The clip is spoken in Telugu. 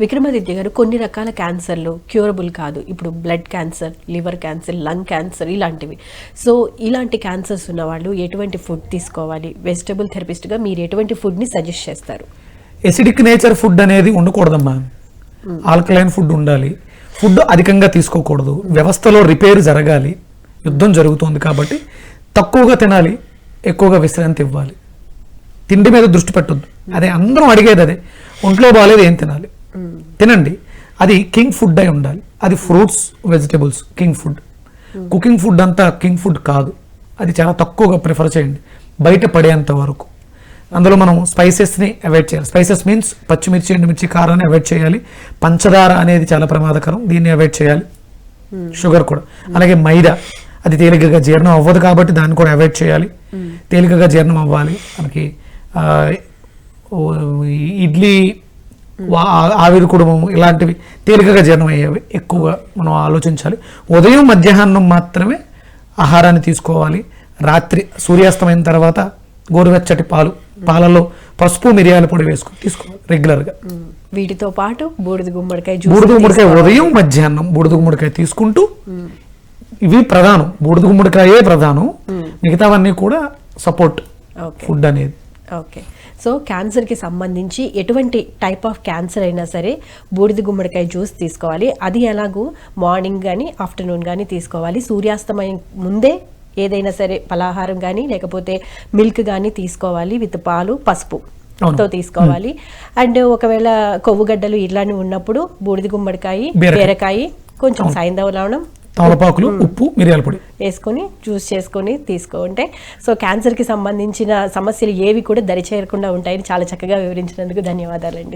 విక్రమాదిత్య గారు కొన్ని రకాల క్యాన్సర్లు క్యూరబుల్ కాదు. ఇప్పుడు blood cancer liver cancer lung cancer ఇలాంటివి. సో ఇలాంటి క్యాన్సర్స్ ఉన్న వాళ్ళు ఎటువంటి ఫుడ్ తీసుకోవాలి? వెజిటబుల్ థెరపిస్ట్గా మీరు ఎటువంటి ఫుడ్ని సజెస్ట్ చేస్తారు? ఎసిడిక్ నేచర్ ఫుడ్ అనేది ఉండకూడదమ్మా. ఆల్కలైన్ ఫుడ్ ఉండాలి. ఫుడ్ అధికంగా తీసుకోకూడదు. వ్యవస్థలో రిపేర్ జరగాలి. యుద్ధం జరుగుతోంది కాబట్టి తక్కువగా తినాలి ఎక్కువగా విశ్రాంతి ఇవ్వాలి. తిండి మీద దృష్టి పెట్టొద్దు. అదే అందరం అడిగేది అదే. ఒంట్లో బాగాలేదు ఏం తినాలి? తినండి. అది కింగ్ ఫుడ్ అయి ఉండాలి. అది fruits vegetables king food cooking food అంతా కింగ్ ఫుడ్ కాదు. అది చాలా తక్కువగా ప్రిఫర్ చేయండి. బయట పడేంత వరకు. అందులో మనం స్పైసెస్ని అవాయిడ్ చేయాలి. స్పైసెస్ మీన్స్ పచ్చిమిర్చి ఎండుమిర్చి కారాన్ని అవాయిడ్ చేయాలి. పంచదార అనేది చాలా ప్రమాదకరం. దీన్ని అవాయిడ్ చేయాలి. షుగర్ కూడా. అలాగే మైదా. అది తేలికగా జీర్ణం అవ్వదు కాబట్టి దాన్ని కూడా అవాయిడ్ చేయాలి. తేలికగా జీర్ణం అవ్వాలి. మనకి ఇడ్లీ ఆవిరి కుటుంబం ఇలాంటివి తేలికగా జీర్ణం అయ్యేవి ఎక్కువగా మనం ఆలోచించాలి. ఉదయం మధ్యాహ్నం మాత్రమే ఆహారాన్ని తీసుకోవాలి. రాత్రి సూర్యాస్తమైన తర్వాత గోరువెచ్చటి పాలు పాలలో పసుపు మిరియాల పొడి వేసుకొని తీసుకోవాలి రెగ్యులర్గా. వీటితో పాటు బూడిద గుమ్మడికాయ బూడిద గుమ్మడికాయ ఉదయం మధ్యాహ్నం బూడిద గుమ్మడికాయ తీసుకుంటూ ఇవి ప్రధానం. బూడిద గుమ్మడికాయే ప్రధానం. మిగతావన్నీ కూడా సపోర్ట్ ఫుడ్ అనేది. ఓకే సో క్యాన్సర్కి సంబంధించి ఎటువంటి టైప్ ఆఫ్ క్యాన్సర్ అయినా సరే బూడిద గుమ్మడికాయ జ్యూస్ తీసుకోవాలి. అది ఎలాగూ మార్నింగ్ కానీ ఆఫ్టర్నూన్ కానీ తీసుకోవాలి. సూర్యాస్తమయం ముందే ఏదైనా సరే పలాహారం కానీ లేకపోతే మిల్క్ కానీ తీసుకోవాలి విత్ పాలు పసుపు. తో తీసుకోవాలి. అండ్ ఒకవేళ కొవ్వుగడ్డలు ఇట్లాంటివి ఉన్నప్పుడు బూడిద గుమ్మడికాయ బీరకాయ. కొంచెం లవణం తమలపాకులు ఉప్పు. మిరియాల పొడి. వేసుకొని జ్యూస్ చేసుకొని తీసుకుంటే సో క్యాన్సర్కి సంబంధించిన సమస్యలు ఏవి కూడా దరిచేరకుండా ఉంటాయని చాలా చక్కగా వివరించినందుకు ధన్యవాదాలండి.